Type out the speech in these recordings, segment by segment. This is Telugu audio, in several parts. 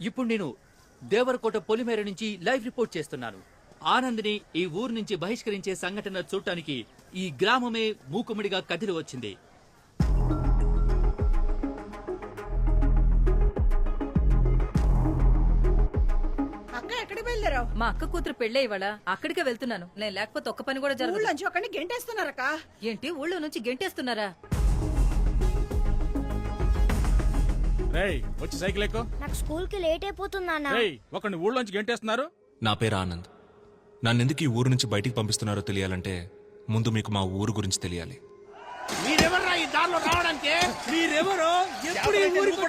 ఇప్పుడు నేను దేవరకోట పొలిమేర నుంచి లైవ్ రిపోర్ట్ చేస్తున్నాను. ఆనంద్ని ఈ ఊరు నుంచి బహిష్కరించే సంఘటన చూడటానికి ఈ గ్రామమే మూకుముడిగా కదిలి వచ్చింది. అక్క ఎక్కడికి వెళ్ళారావు మా అక్క కూతురు పెళ్ళే ఇవాళ. అక్కడికే వెళ్తున్నాను. నేను లేకపోతే ఒక్క పని కూడా జరగదు. గెంటేస్తున్నారక్క? ఏంటి? ఊళ్ళో నుంచి గెంటేస్తున్నారా? రేయ్ వచ్చి సైకిల్ ఎక్కు. నాకు స్కూల్కి లేట్ అయిపోతుంది నాన్న. రేయ్ ఒకరిని ఊళ్ళోంచి గెంటేస్తున్నారు? నా పేరు ఆనంద్. నన్నెందుకు ఈ ఊరు నుంచి బయటికి పంపిస్తున్నారో తెలియాలంటే ముందు మీకు మా ఊరు గురించి తెలియాలి. మీరెవర్రా ఈ దారిలో రావడానికి? మీరెవరు? ఎప్పుడు ఈ ఊరికి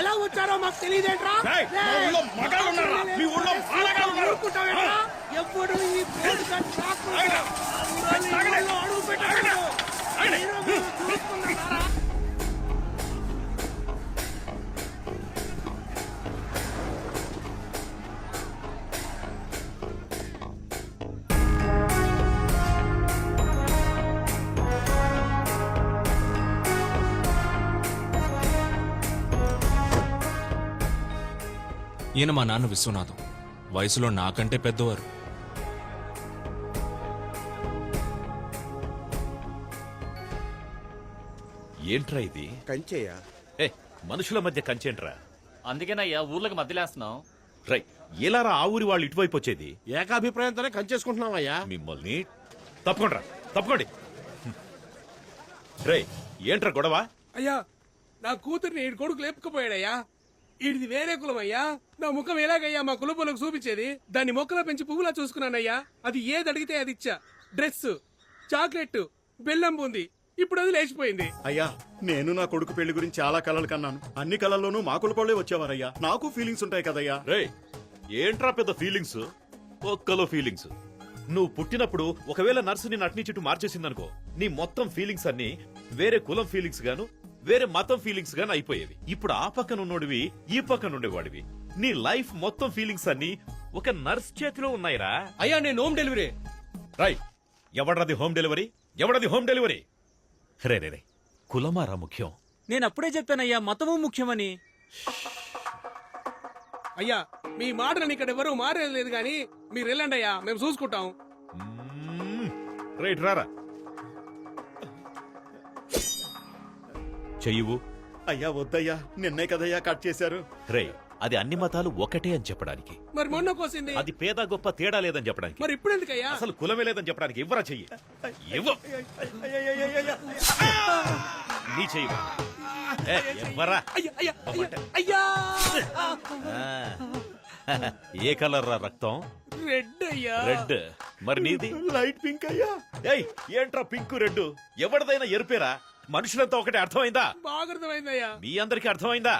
ఎలా వచ్చారో మాకు తెలియదేంట్రా? రేయ్, మా ఊళ్ళో మగాళ్ళు ఉన్నారా? మీ ఊళ్ళో మాలగాళ్ళు ఉన్నారు. ఊరుకుంటావేంట్రా? ఎప్పుడు ఈ బోర్డు కట్ రాకుండా ఊరోళ్ళు ఈ ఊళ్ళో అడుగు పెట్టారు. మీరు మీరు చూసుకున్నారా? ఈయన మా నాన్న విశ్వనాథం. వయసులో నాకంటే పెద్దవారు. ఏంట్రా ఇది? కంచేయా? ఏ మనుషుల మధ్య కంచేంట్రా? అందుకేనయ్యా ఊర్లకు మధ్యలేస్తున్నాం రై ఎలారా ఆ ఊరి వాళ్ళు ఇటువైపు వచ్చేది? ఏకాభిప్రాయంతోనే కంచేసుకుంటున్నామయ్యా మిమ్మల్ని తప్పకుండా తప్పకోండి. రేయ్ ఏంట్రా గొడవ? అయ్యా నా కూతుర్ని ఈడు కొడుకు లేపుకుపోయాడయ్యా. ఈడిది వేరే కులం అయ్యా నా ముఖం ఎలాగయ్యా? మా కులపోలకు చూపించేది. దాన్ని మొక్కలో పెంచి పువ్వులా చూసుకున్నానయ్యా. అది ఏది అడిగితే అది ఇచ్చా. డ్రెస్ చాక్లెట్ బెల్లం బూంది. ఇప్పుడు అది లేచిపోయింది. అయ్యా నేను నా కొడుకు పెళ్ళి గురించి చాలా కలలు కన్నాను. అన్ని కళల్లోనూ మా కులపోళ్ళే వచ్చేవారయ్యా. నాకు ఫీలింగ్స్ ఉంటాయి కదయ్యా. రేయ్ ఏంట్రా పెద్ద ఫీలింగ్స్ ఒక్కలో ఫీలింగ్స్ నువ్వు పుట్టినప్పుడు ఒకవేళ నర్సు నిన్ను అట్నీ చుట్టూ మార్చేసిందనుకో నీ మొత్తం ఫీలింగ్స్ అన్ని వేరే కులం ఫీలింగ్స్ గాను వేరే మతం ఫీలింగ్స్ గాను అయిపోయేవి. ఇప్పుడు ఆ పక్కన ఉన్నోడివి ఈ పక్కన ఉండేవాడివి. నీ లైఫ్ మొత్తం ఫీలింగ్స్ అన్ని ఒక నర్స్ చేతిలో ఉన్నాయిరా. అయ్యా నేను హోమ్ డెలివరీ రై ఎవడది హోమ్ డెలివరీ ఎవడది హోమ్ డెలివరీ రే రే రే కులమారా ముఖ్యం. నేను అప్పుడే చెప్పానయ్యా మతము ముఖ్యమని. అయ్యా మీ మాటలను ఇక్కడ ఎవరు మారేది కానీ మీరు వెళ్ళండి అయ్యా మేము చూసుకుంటాం. రైట్ రారా. చెయ్యువు. అయ్యా వద్దయ్యా నిన్నే కదయ్యా కట్ చేశారు. రే అది అన్ని మతాలు ఒకటే అని చెప్పడానికి. మరి మొన్న కోసింది? అది పేద గొప్ప తేడా లేదని చెప్పడానికి. మరి ఇప్పుడు ఎందుకయ్యా? అసలు కులమే లేదని చెప్పడానికి ఇవ్వరా చెయ్యి? ఇవ్వు. నీ చెయ్యి ఏ, ఇవ్వరా అయ్యా ఆ. ఏ కలర్ రా రక్తం? రెడ్ అయ్యా. రెడ్. మరి నీది? లైట్ పింక్ అయ్యా. ఏయ్ ఏంట్రా పింక్ రెడ్ ఎవరిదైనా ఎరుపేరా? మనుషులంతా ఒకటే అర్థమైందా? బాగా అర్థమైందయ్యా. మీ అందరికి అర్థమైందా?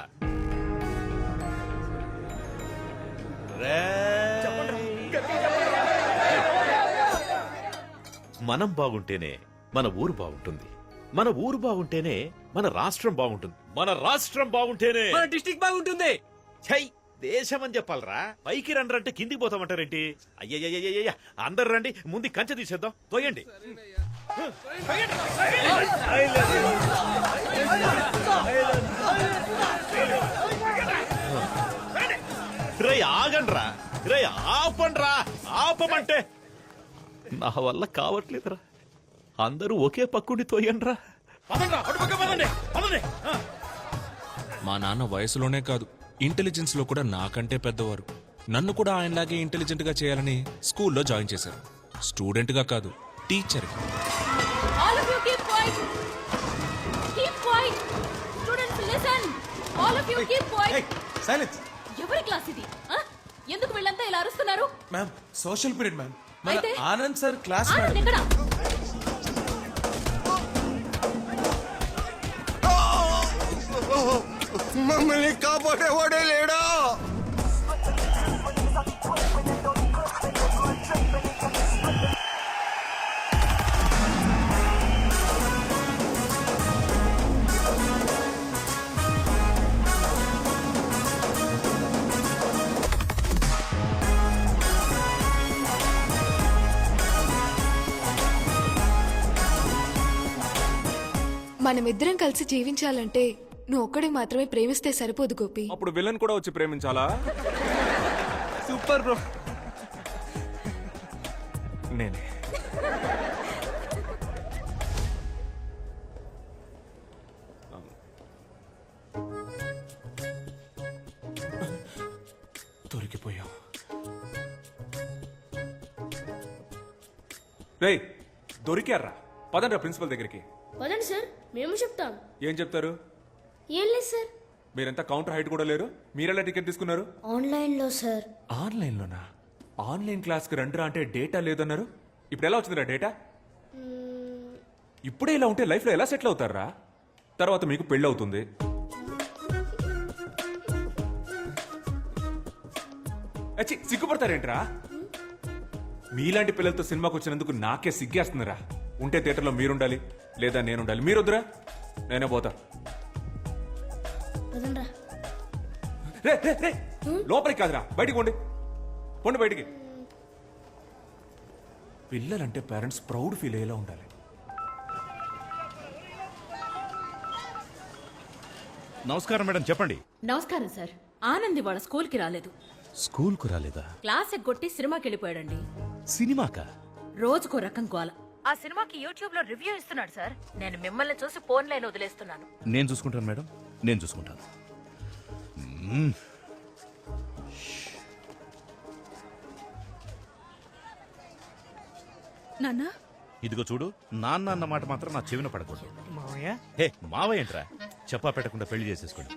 మనం బాగుంటేనే మన ఊరు బాగుంటుంది. మన ఊరు బాగుంటేనే మన రాష్ట్రం బాగుంటుంది. మన రాష్ట్రం బాగుంటేనే మన డిస్టిక్ బాగుంటుంది. ఛై దేశం అని చెప్పాలరా. పైకి రండి అంటే కిందికి పోతామంటారేంటి? అయ్యయ్యయ్యయ్య అందరు రండి ముందు కంచె తీసేద్దాం. తోయండి. రే ఆగండ్రా. రే ఆపండ్రా. ఆపమంటే నా వల్ల కావట్లేదురా. అందరూ ఒకే పక్కుడి తోయండ్రా. మా నాన్న వయసులోనే కాదు ఇంటెలిజెన్స్లో కూడా నాకంటే పెద్దవారు. నన్ను కూడా ఆయనలాగే ఇంటెలిజెంట్గా చేయాలని స్కూల్లో జాయిన్ చేశారు. స్టూడెంట్గా కాదు teacher All of you keep quiet. Silence ఎవరి క్లాస్ ఇది? ఎందుకు వీళ్ళంతా ఇలా అరుస్తున్నారు? మ్యామ్ సోషల్ పీరియడ్ మ్యామ్ మన అయితే? ఆనంద్ సార్ క్లాస్ ఆనంద్ ఎక్కడ? మమ్మల్ని కాపాడేవాడే లేడా? మనమిద్దరం కలిసి జీవించాలంటే నువ్వు ఒక్కడే మాత్రమే ప్రేమిస్తే సరిపోదు గోపి. అప్పుడు విలన్ కూడా వచ్చి ప్రేమించాలా? Super bro. నేనే. దొరికిపోయాం. రే దొరికారా పదండ్రా ప్రిన్సిపల్ దగ్గరికి. వదండి సార్ మేము చెప్తాం. ఏం చెప్తారు? ఏం లేదు సార్. మీరంతా కౌంటర్ హైట్ కూడా లేరు? మీరెలా టికెట్ తీసుకున్నారు? ఆన్లైన్లో సార్. ఆన్లైన్లోనా? ఆన్లైన్ క్లాస్కి రండిరా అంటే డేటా లేదన్నారు. ఇప్పుడు ఎలా వచ్చిందిరా డేటా? ఇప్పుడే ఇలా ఉంటే లైఫ్లో ఎలా సెటిల్ అవుతారా తర్వాత మీకు పెళ్ళి అవుతుంది. అచ్చి సిగ్గుపడతారేంట్రా? మీలాంటి పిల్లలతో సినిమాకి వచ్చినందుకు నాకే సిగ్గేస్తుందిరా. ఉంటే థియేటర్లో మీరుండాలి. లేదా నేనుండాలి మీరొద్దురా? నేనే పోతా. రే రే రే! లోపలికి కాదురా. బయటికి పోండి. పోండి బయటికి. పిల్లలంటే పేరెంట్స్ ప్రౌడ్ ఫీల్ అయ్యేలా ఉండాలి. నమస్కారం మేడం చెప్పండి. నమస్కారం సార్. ఆనంద్ వాళ్ళ స్కూల్కి రాలేదు. స్కూల్కు రాలేదా? క్లాస్ ఎగ్గొట్టి సినిమాకి వెళ్ళిపోయాడండి సినిమాకా? రోజుకో రకం గోల. ఆ సినిమాకి యూట్యూబ్లో రివ్యూ ఇస్తున్నాడు సార్. నేను మిమ్మల్ని చూసి ఫోన్ లైన్ వదిలేస్తున్నాను. నేను చూసుకుంటాను మేడం. నేను చూసుకుంటాను. మ్మ్. నాన్న? ఇదిగో చూడు నాన్న అన్న మాట మాత్రం నా చెవిన పడకూడదు. హే మావయ్య ఏంట్రా? చెప్పా పెట్టకుండా పెళ్ళి చేసేసుకోండి.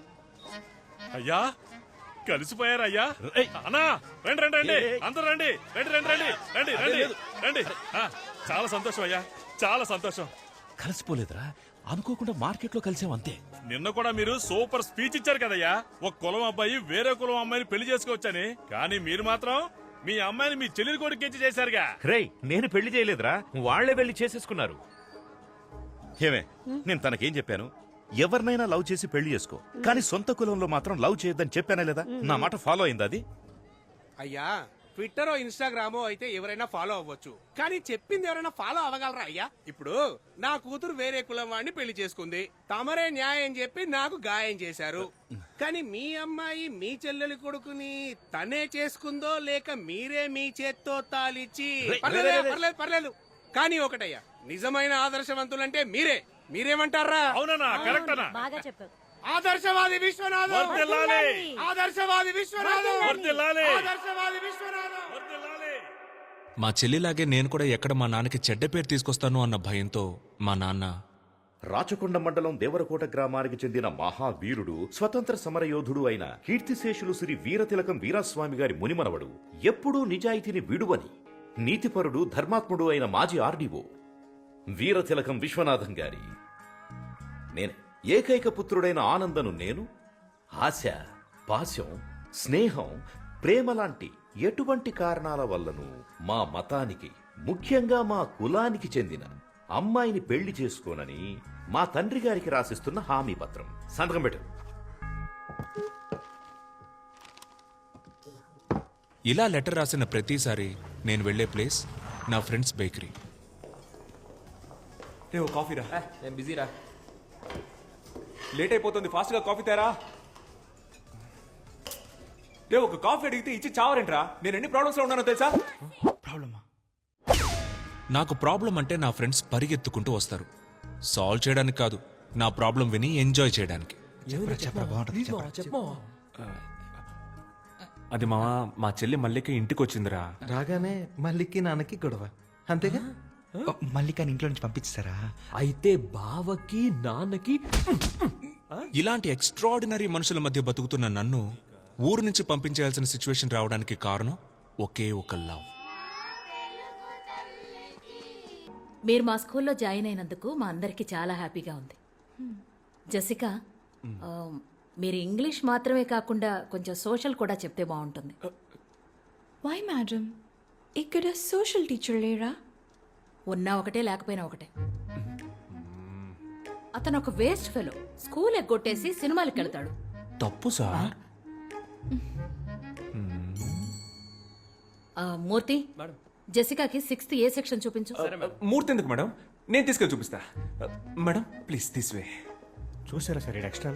అయ్యా కలిసిపోయారు అయ్యా? ఏయ్. అన్నా రండి రండి రండి. అందరూ రండి రండి రండి రండి రండి రండి. లేదు. రండి. ఆ, చాలా సంతోషం అయ్యా. చాలా సంతోషం. కలిసిపోలేదురా. అనుకోకుండా మార్కెట్లో కలిసాం అంతే. నిన్న కూడా మీరు సూపర్ స్పీచ్ ఇచ్చారు కదయ్యా. ఒక కులం అబ్బాయి వేరే కులం అమ్మాయిని పెళ్ళి చేసుకోవచ్చని. కానీ మీరు మాత్రం మీ అమ్మాయిని మీ చెల్లెలి కొడుకు ఇచ్చి చేశారుగా. రేయ్ నేను పెళ్ళి చేయలేదురా. వాళ్ళే పెళ్ళి చేసేసుకున్నారు. ఏమే నేను తనకేం చెప్పాను? ఎవరినైనా లవ్ చేసి పెళ్ళి చేసుకో. కానీ సొంత కులంలో మాత్రం లవ్ చేయొద్దని చెప్పానా లేదా? నా మాట ఫాలో అయిందా అది? అయ్యా ట్విట్టర్ ఇన్స్టాగ్రామో అయితే ఎవరైనా ఫాలో అవ్వచ్చు. కానీ చెప్పింది ఎవరైనా ఫాలో అవ్వగలరా అయ్యా? ఇప్పుడు నా కూతురు వేరే కులం వాడిని పెళ్ళి చేసుకుంది. తమరే న్యాయం చెప్పి నాకు గాయం చేశారు. కానీ మీ అమ్మాయి మీ చెల్లెలి కొడుకుని తనే చేసుకుందో లేక మీరే మీ చేత్తో తాలిచ్చి పర్లేదు. పర్లేదు పర్లేదు. కానీ ఒకటయ్యా నిజమైన ఆదర్శవంతులంటే మీరే. మీరేమంటారా? అవునన్నా కరెక్ట్ అన్నా బాగా చెప్పావు. ఆదర్శవాది విశ్వనాథం వర్ధిల్లాలి. ఆదర్శవాది విశ్వనాథం వర్ధిల్లాలి. ఆదర్శవాది విశ్వనాథం వర్ధిల్లాలి. మా చెల్లిలాగే నేను కూడా ఎక్కడ మా నాన్నకి చెడ్డ పేరు తీసుకొస్తాను అన్న భయంతో మా నాన్న రాచకొండ మండలం దేవరకోట గ్రామానికి చెందిన మహావీరుడు స్వతంత్ర సమరయోధుడు అయిన కీర్తిశేషులు శ్రీ వీరతిలకం వీరాస్వామి గారి మునిమనవడు ఎప్పుడూ నిజాయితీని విడువని నీతిపరుడు ధర్మాత్ముడు అయిన మాజీ ఆర్డీఓ వీరతిలకం విశ్వనాథం గారి నేనే ఏకైక పుత్రుడైన ఆనందను నేను ఆశ పాశం స్నేహం ప్రేమ లాంటి ఎటువంటి కారణాల వల్లను మా మతానికి ముఖ్యంగా మా కులానికి చెందిన అమ్మాయిని పెళ్ళి చేసుకోనని మా తండ్రి గారికి రాసిస్తున్న హామీ పత్రం. సంతకం పెట్టు. ఇలా లెటర్ రాసిన ప్రతిసారి నేను వెళ్ళే ప్లేస్ నా ఫ్రెండ్స్ బేకరీ. రే ఓ కాఫీ రా. నేను బిజీరా లేట్ అయిపోతుంది ఫాస్ట్గా కాఫీ తేరా? రే ఒక కాఫీ అడిగితే ఇచ్చి చావరేంట్రా? నేను ఎన్ని ప్రాబ్లమ్స్లో ఉన్నానో తెలుసా? ప్రాబ్లమా నాకు ప్రాబ్లం అంటే నా ఫ్రెండ్స్ పరిగెత్తుకుంటూ వస్తారు. సాల్వ్ చేయడానికి కాదు నా ప్రాబ్లం విని ఎంజాయ్ చేయడానికి. అది మా మా చెల్లి మల్లిక ఇంటికి వచ్చిందిరా రాగానే మల్లికి నాన్నకి గొడవ. అంతేగా? మల్లికాని ఇంట్లో నుంచి పంపించారా అయితే బావకి నాన్నకి ఇలాంటి ఎక్స్ట్రాడినరీ మనుషుల మధ్య బతుకుతున్న నన్ను ఊరు నుంచి పంపించేయాల్సిన సిచ్యువేషన్ రావడానికి కారణం ఒకే ఒక లవ్. మీరు మా స్కూల్లో జాయిన్ అయినందుకు మా అందరికి చాలా హ్యాపీగా ఉంది. జసిక మీరు ఇంగ్లీష్ మాత్రమే కాకుండా కొంచెం సోషల్ కూడా చెప్తే బాగుంటుంది. వై మేడం ఇక్కడ సోషల్ టీచర్ లేరా? ఉన్నా ఒకటే లేకపోయినా ఒకటే. అతను ఒక వేస్ట్ ఫెలో. స్కూల్ ఎగ్గొట్టేసి సినిమాలకు వెళ్తాడు. తప్పు సార్. ఆ, మూర్తి జెసికాకి సిక్స్త్ ఏ సెక్షన్ చూపించు. మూర్తి ఎందుకు మేడం? నేను తీసుకెళ్ళి చూపిస్తా. మేడం ప్లీజ్ దిస్ వే చూసారా సార్ ఎక్స్ట్రా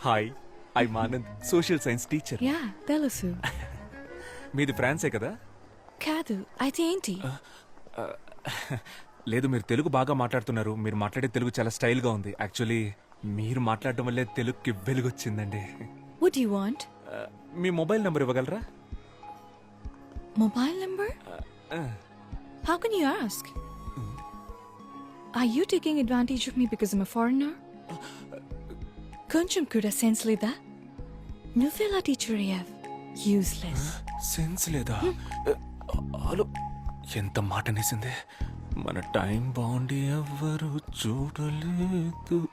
హాయ్ ఐ మానంద్ సోషల్ సైన్స్ టీచర్ యా తెలుసు. మీది ఫ్రాన్సే కదా? కాదు అయితే ఏంటి? లేదు మీరు తెలుగు బాగా మాట్లాడుతున్నారు. మీరు మాట్లాడే తెలుగు చాలా స్టైల్గా ఉంది. యాక్చువల్లీ మీరు మాట్లాడడం వల్లే తెలుగుకి వెలుగొచ్చిందండి. వుడ్ యు వాంట్ మీ మొబైల్ నెంబర్ ఇవ్వగలరా? Mobile number? How can you ask? Are you taking advantage of me because I'm a foreigner? కొంచెం కూడా సెన్స్ లేదా? నువ్వెలా టీచర్ అయ్యావ్? యూస్లెస్ సెన్స్ లేదా? హలో ఎంత మాట నేసిందే మన టైం బాగుండి ఎవ్వరు చూడలేదు.